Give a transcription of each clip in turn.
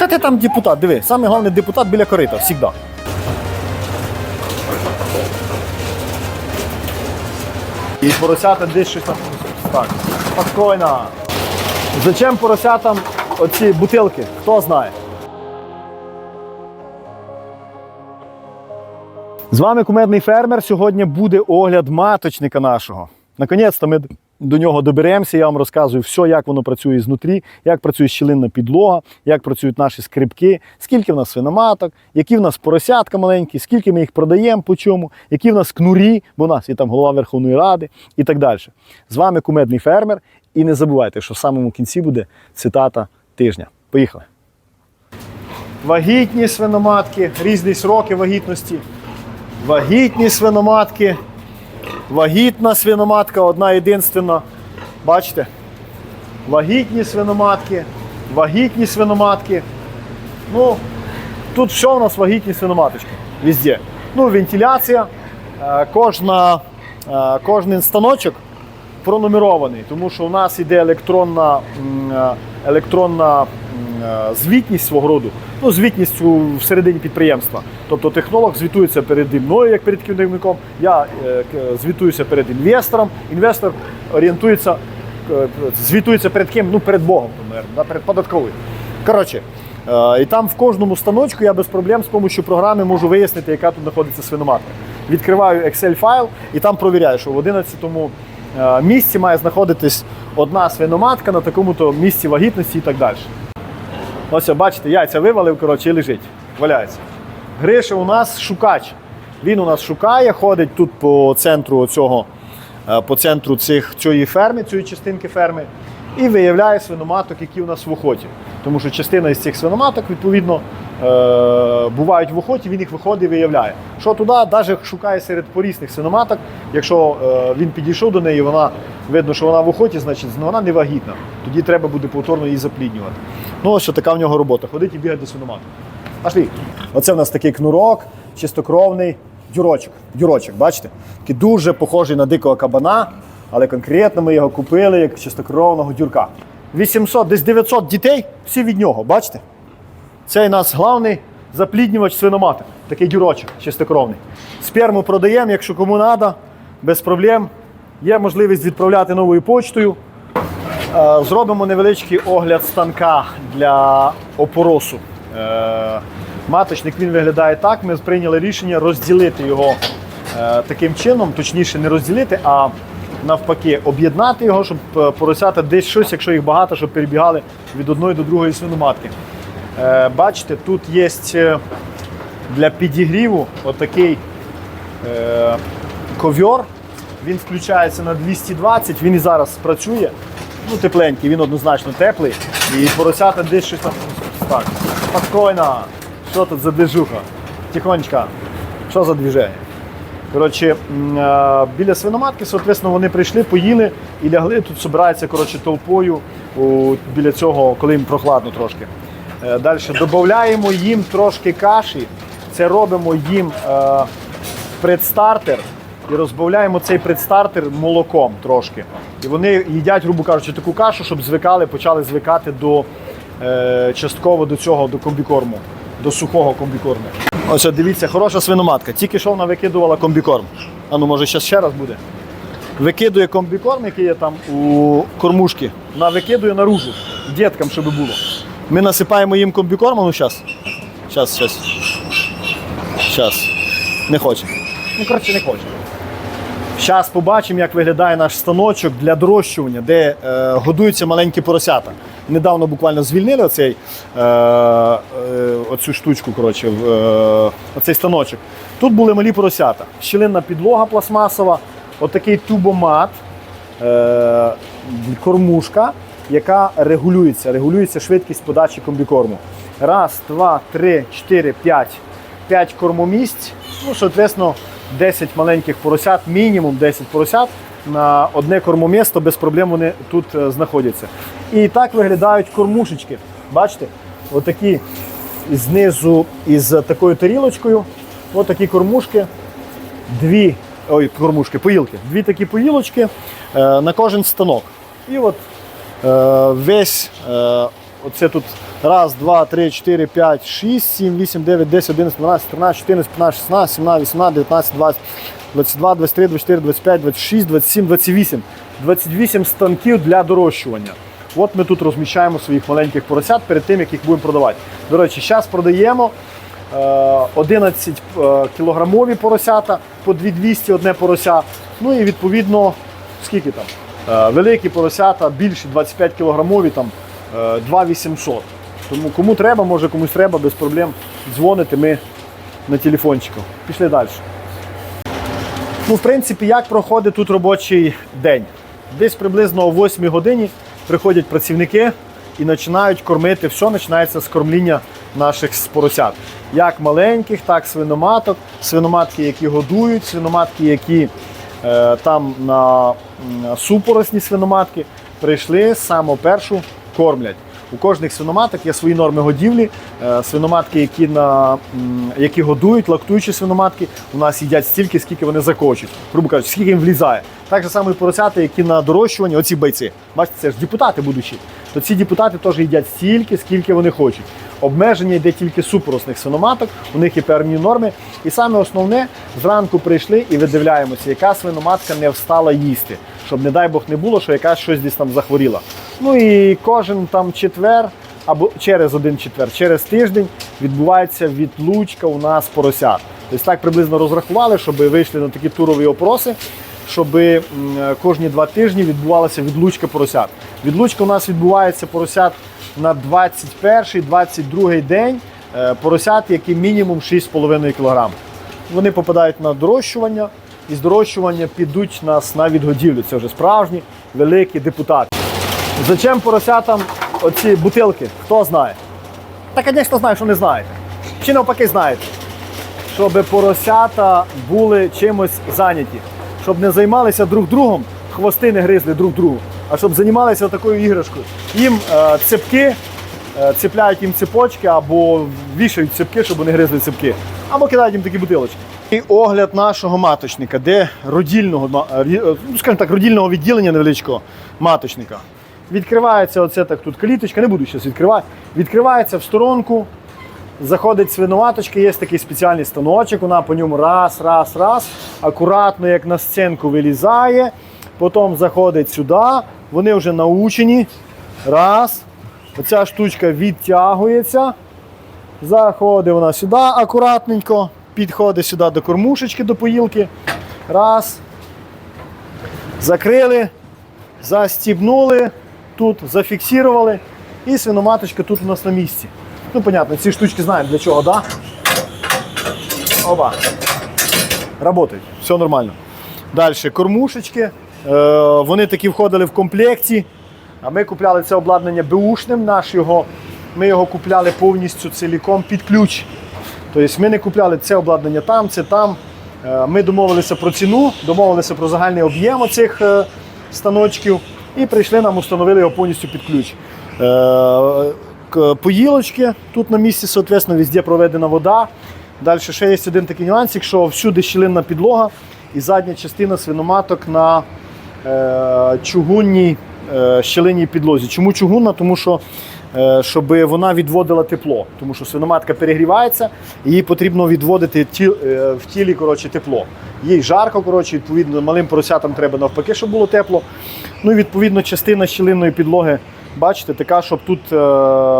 Що ти там депутат? Диви, саме головний депутат біля корита, завжди. І поросята десь щось там. Так, спокійно. Зачем поросятам оці бутилки? Хто знає? З вами кумедний фермер. Сьогодні буде огляд маточника нашого. Наконець-то ми до нього доберемося. Я вам розказую все, як воно працює знутрі, як працює щілинна підлога, як працюють наші скрипки, скільки в нас свиноматок, які в нас поросятка маленькі, скільки ми їх продаємо, по чому, які в нас кнурі, бо у нас є там голова Верховної Ради і так далі. З вами кумедний фермер. І не забувайте, що в самому кінці буде цитата тижня. Поїхали. Вагітні свиноматки, різні сроки вагітності. Вагітні свиноматки. Вагітна свиноматка, одна єдинственна. Бачите? Вагітні свиноматки, вагітні свиноматки. Ну, тут все у нас вагітні свиноматочки. Везде. Ну, вентиляція. Е, Кожна, е, кожен станочок пронумерований, тому що у нас іде електронна, е, електронна звітність свого роду, ну, звітність всередині підприємства. Тобто технолог звітується перед мною, як перед керівником, я е, звітуюся перед інвестором, інвестор орієнтується, е, звітується перед ким? Ну, перед Богом, да, перед податковою. Коротше, е, і там в кожному станочку я без проблем з допомогою програми можу вияснити, яка тут знаходиться свиноматка. Відкриваю Excel файл і там провіряю, що в 11 е, місці має знаходитись одна свиноматка на такому-то місці вагітності і так далі. Ось, бачите, яйця вивалив, коротше, і лежить, валяється. Гриша у нас шукач. Він у нас шукає, ходить тут по центру цього, по центру цих, цієї ферми, цієї частинки ферми, і виявляє свиноматок, які у нас в охоті. Тому що частина із цих свиноматок, відповідно, е, бувають в охоті, він їх виходить і виявляє. Що туди, навіть шукає серед порісних свиноматок, якщо е, він підійшов до неї, вона видно, що вона в охоті, значить вона не вагітна. Тоді треба буде повторно її запліднювати. Ну, що така в нього робота. Ходить і бігати до свиноматок. Пошли. Оце в нас такий кнурок, чистокровний дюрочок. Дюрочок, бачите? Такий дуже похожий на дикого кабана, але конкретно ми його купили як чистокровного дюрка. 800, десь 900 дітей, всі від нього, бачите? Це у нас головний запліднювач свиноматок. Такий дюрочок чистокровний. Сперму продаємо, якщо кому треба, без проблем. Є можливість відправляти новою почтою. Е, Зробимо невеличкий огляд станка для опоросу. Е, Маточник він виглядає так. Ми прийняли рішення розділити його е, таким чином, точніше, не розділити, а навпаки, об'єднати його, щоб поросята десь щось, якщо їх багато, щоб перебігали від одної до другої свиноматки. Е, Бачите, тут є е, для підігріву отакий е, ковьор. Він включається на 220, він і зараз працює. Ну, тепленький, він однозначно теплий. І поросята десь щось там. Так, спокійно. Що тут за движуха? Тихонечко. Що за движення? Коротше, біля свиноматки, соответственно, вони прийшли, поїли і лягли. Тут збирається коротше, толпою біля цього, коли їм прохладно трошки. Е, Далі додаємо їм трошки каші. Це робимо їм е, предстартер і розбавляємо цей предстартер молоком трошки. І вони їдять, грубо кажучи, таку кашу, щоб звикали, почали звикати до е, частково до цього, до комбікорму, до сухого комбікорму. Ось дивіться, хороша свиноматка. Тільки що вона викидувала комбікорм. А ну може зараз ще раз буде. Викидує комбікорм, який є там у кормушки, вона викидує наружу, діткам, щоб було. Ми насипаємо їм комбікорм, ну зараз. Зараз, зараз. Зараз. Не хоче. Ну, коротше, не хоче. Зараз побачимо, як виглядає наш станочок для дорощування, де е, годуються маленькі поросята. Недавно буквально звільнили оцей, е, е, оцю штучку, коротше, е, оцей станочок. Тут були малі поросята. Щілинна підлога пластмасова, отакий тубомат, е, кормушка, яка регулюється, регулюється швидкість подачі комбікорму. Раз, два, три, чотири, п'ять. 5 кормомісць, ну, соответственно, 10 маленьких поросят, мінімум 10 поросят на одне кормомісто, без проблем вони тут е, знаходяться. І так виглядають кормушечки. Бачите? Отакі знизу із такою тарілочкою. Отакі кормушки. Дві ой, кормушки, поїлки. Дві такі поїлочки е, на кожен станок. І от весь е, Оце тут раз, два, три, чотири, п'ять, шість, сім, вісім, дев'ять, десять, одинадцять, дванадцять, тринадцять, чотирнадцять, п'ятнадцять, шістнадцять, сімнадцять, вісімнадцять, дев'ятнадцять, двадцять, двадцять два, двадцять три, двадцять чотири, двадцять п'ять, двадцять шість, двадцять сім, двадцять вісім. 28 станків для дорощування. От ми тут розміщаємо своїх маленьких поросят перед тим, як їх будемо продавати. До речі, зараз продаємо е, 11 е, кілограмові поросята по 2200 одне порося. Ну і відповідно, скільки там? Е, Великі поросята, більші 25 кілограмові, там е, 2800. Тому кому треба, може комусь треба, без проблем дзвоните ми на телефончику. Пішли далі. Ну, в принципі, як проходить тут робочий день? Десь приблизно о 8 годині приходять працівники і починають кормити. Все починається з кормління наших поросят. Як маленьких, так свиноматок, свиноматки, які годують, свиноматки, які е, там на супоросні свиноматки прийшли саме першу кормлять. У кожних свиноматок є свої норми годівлі. Е, Свиноматки, які, на, які годують, лактуючі свиноматки, у нас їдять стільки, скільки вони закочуть. Грубо кажучи, скільки їм влізає. Так же само і поросята, які на дорощуванні, оці бойці. Бачите, це ж депутати будучі. То ці депутати теж їдять стільки, скільки вони хочуть. Обмеження йде тільки супоросних свиноматок, у них є певні норми. І саме основне, зранку прийшли і видивляємося, яка свиноматка не встала їсти, щоб, не дай Бог, не було, що якась щось десь там захворіла. Ну і кожен там четвер або через один четвер, через тиждень відбувається відлучка у нас поросят. Тобто так приблизно розрахували, щоб вийшли на такі турові опроси, щоб кожні два тижні відбувалася відлучка поросят. Відлучка у нас відбувається поросят на 21-22 день. е, Поросят, які мінімум 6,5 кг. Вони попадають на дорощування, і з дорощування підуть нас на відгодівлю. Це вже справжні великі депутати. Зачем поросятам оці бутилки? Хто знає? Та, звісно, знаю, що не знаєте. Чи навпаки знаєте. Щоб поросята були чимось зайняті, щоб не займалися друг другом, хвости не гризли друг другу, а щоб займалися такою іграшкою. Їм е, цепки, е, цепляють їм цепочки або вішають цепки, щоб вони гризли цепки, або кидають їм такі бутилочки. І огляд нашого маточника, де родільного, е, ну, скажімо так, родільного відділення невеличкого маточника. Відкривається оце так тут каліточка, не буду зараз відкривати. Відкривається в сторонку, заходить свиноматочка, є такий спеціальний станочок, вона по ньому раз, раз, раз, акуратно, як на сценку вилізає, потім заходить сюди, вони вже научені. Раз. Оця штучка відтягується. Заходить вона сюди акуратненько, підходить сюди до кормушечки, до поїлки. Раз. Закрили, застібнули, тут зафіксували. І свиноматочка тут у нас на місці. Ну, понятно, ці штучки знають для чого, да? Оба. Работають, все нормально. Далі кормушечки. Е, вони такі входили в комплекті. А ми купляли це обладнання беушним, наш його, ми його купляли повністю ціліком під ключ. Тобто ми не купляли це обладнання там, це там. Е, Ми домовилися про ціну, домовилися про загальний об'єм цих станочків і прийшли, нам установили його повністю під ключ. Е, Поїлочки тут на місці, соответственно, везде проведена вода. Далі ще є один такий нюансик, що всюди щілинна підлога і задня частина свиноматок на е, чугунній е, підлозі. Чому чугунна? Тому що е, щоб вона відводила тепло. Тому що свиноматка перегрівається, їй потрібно відводити е, в тілі коротше, тепло. Їй жарко, коротше, відповідно, малим поросятам треба навпаки, щоб було тепло. Ну і відповідно частина щілинної підлоги, бачите, така, щоб тут е,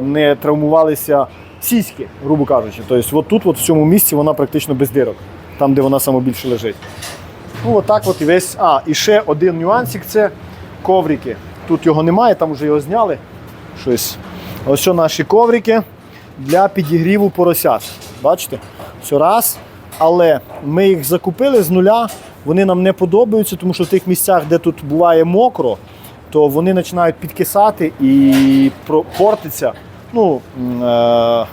не травмувалися сіськи, грубо кажучи. Тобто, от тут, от в цьому місці, вона практично без дирок, там, де вона саме більше лежить. Ну, отак от і весь. А, і ще один нюансик це коврики. Тут його немає, там вже його зняли. Щось. Ось що наші коврики для підігріву поросят. Бачите? Все раз. Але ми їх закупили з нуля, вони нам не подобаються, тому що в тих місцях, де тут буває мокро, то вони починають підкисати і портиться. Ну, е,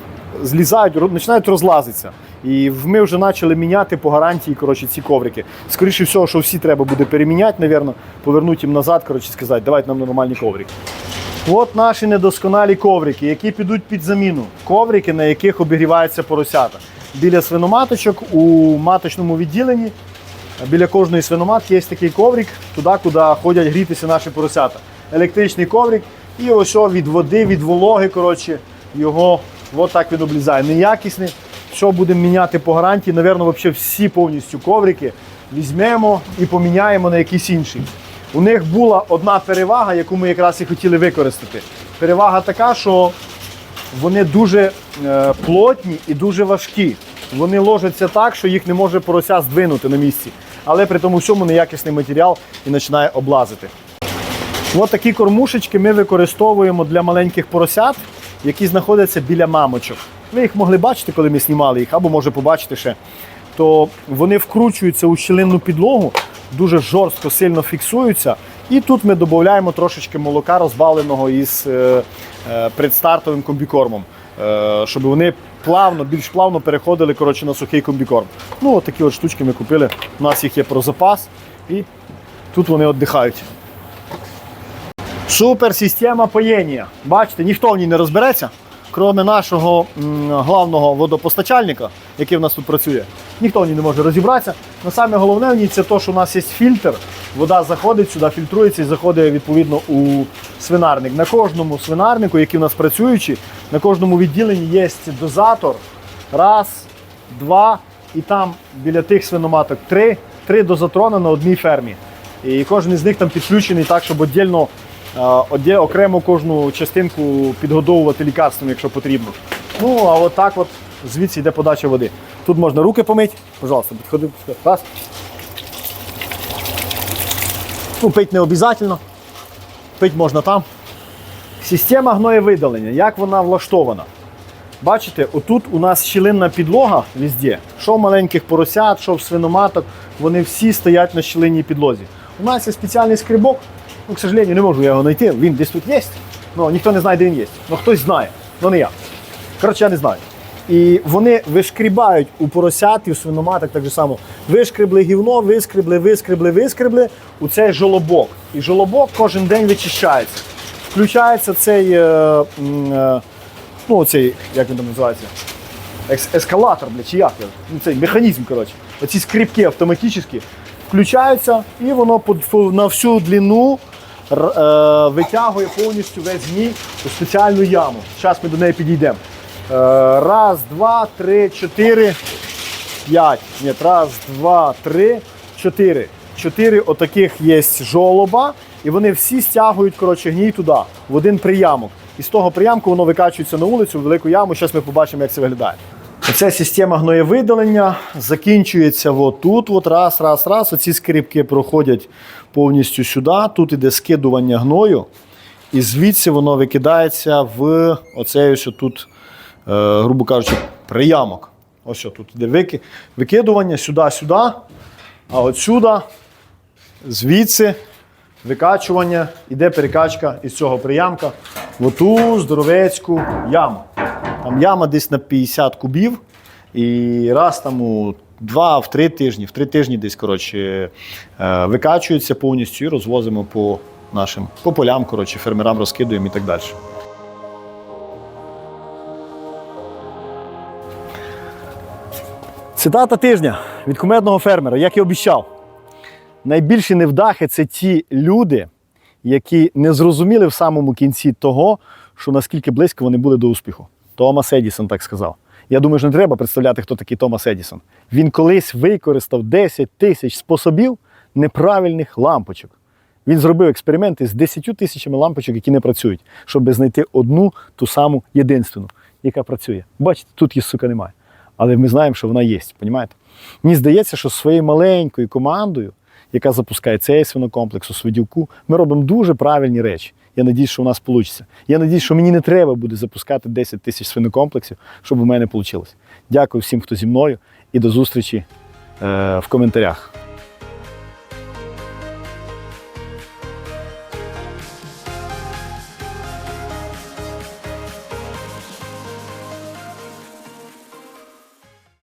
злізають, починають розлазитися. І ми вже почали міняти по гарантії коротше, ці коврики. Скоріше всього, що всі треба буде переміняти, напевно, повернути їм назад, коротше, сказати, давайте нам нормальні коврики. От наші недосконалі коврики, які підуть під заміну. Коврики, на яких обігріваються поросята. Біля свиноматочок у маточному відділенні біля кожної свиноматки є такий коврик, туди, куди ходять грітися наші поросята. Електричний коврик, І ось від води, від вологи, коротше, його от так він облізає. Неякісний. Що будемо міняти по гарантії? Навірно, взагалі всі повністю коврики візьмемо і поміняємо на якийсь інший. У них була одна перевага, яку ми якраз і хотіли використати. Перевага така, що вони дуже е, плотні і дуже важкі. Вони ложаться так, що їх не може порося здвинути на місці. Але при тому всьому неякісний матеріал і починає облазити. Ось такі кормушечки ми використовуємо для маленьких поросят, які знаходяться біля мамочок. Ви їх могли бачити, коли ми знімали їх, або може побачити ще. То вони вкручуються у щілинну підлогу, дуже жорстко, сильно фіксуються. І тут ми додаємо трошечки молока, розбавленого із е, е, предстартовим комбікормом, е, щоб вони плавно, більш плавно переходили коротше, на сухий комбікорм. Ну, от такі от штучки ми купили. У нас їх є про запас, і тут вони віддихають. Супер система поєння. Бачите, ніхто в ній не розбереться, крім нашого м, главного водопостачальника, який в нас тут працює. Ніхто в ній не може розібратися. Но саме головне в ній це те, що у нас є фільтр. Вода заходить сюди, фільтрується і заходить відповідно у свинарник. На кожному свинарнику, який у нас працюючий, на кожному відділенні є дозатор. Раз, два, і там біля тих свиноматок три, три дозатрона на одній фермі. І кожен із них там підключений так, щоб віддільно оде- окремо кожну частинку підгодовувати лікарством, якщо потрібно. Ну, а от так от звідси йде подача води. Тут можна руки помити. Пожалуйста, підходи. Раз. Ну, пить не обов'язково. Пить можна там. Система гноєвидалення, як вона влаштована? Бачите, отут у нас щілинна підлога везде. Що маленьких поросят, що в свиноматок, вони всі стоять на щілинній підлозі. У нас є спеціальний скрибок, ну, к сожалению, не можу я його знайти. Він десь тут є. Ну, ніхто не знає, де він є. Ну хтось знає, ну не я. Коротше, я не знаю. І вони вишкрібають у поросят і у свиноматок так же само. Вишкребли гівно, вискребли, вискребли, вискребли у цей жолобок. І жолобок кожен день вичищається. Включається цей, е, е, ну, цей, як він там називається? Ес- ескалатор, бля, чи як? Ну, цей механізм, коротше. Оці скрипки автоматичні включаються, і воно по- на всю длину витягує повністю весь гній у спеціальну яму. Зараз ми до неї підійдемо. Е, раз, два, три, чотири, п'ять. Ні, раз, два, три, чотири. Чотири отаких є жолоба, і вони всі стягують коротше, гній туди, в один приямок. І з того приямку воно викачується на вулицю в велику яму. Зараз ми побачимо, як це виглядає. Оця система гноєвидалення закінчується от тут, от раз, раз, раз. Оці скрипки проходять повністю сюди. Тут іде скидування гною, і звідси воно викидається в оцей ось тут, е, грубо кажучи, приямок. Ось тут іде викидування сюди-сюди, а отсюди, звідси викачування, іде перекачка із цього приямка в оту здоровецьку яму. Там яма десь на 50 кубів, і раз там у два, в три тижні, в три тижні десь коротше, е, викачується повністю і розвозимо по нашим по полям, коротше, фермерам розкидуємо і так далі. Цитата тижня від кумедного фермера, як і обіцяв. Найбільші невдахи це ті люди, які не зрозуміли в самому кінці того, що наскільки близько вони були до успіху. Томас Едісон так сказав. Я думаю, що не треба представляти, хто такий Томас Едісон. Він колись використав 10 тисяч способів неправильних лампочок. Він зробив експерименти з 10 тисячами лампочок, які не працюють, щоб знайти одну ту саму єдинственну, яка працює. Бачите, тут її, сука, немає. Але ми знаємо, що вона є, розумієте? Мені здається, що своєю маленькою командою, яка запускає цей свинокомплекс у Свидівку, ми робимо дуже правильні речі. Я надіюсь, що у нас вийде. Я надіюсь, що мені не треба буде запускати 10 тисяч свинокомплексів, щоб у мене вийшло. Дякую всім, хто зі мною, і до зустрічі е, в коментарях.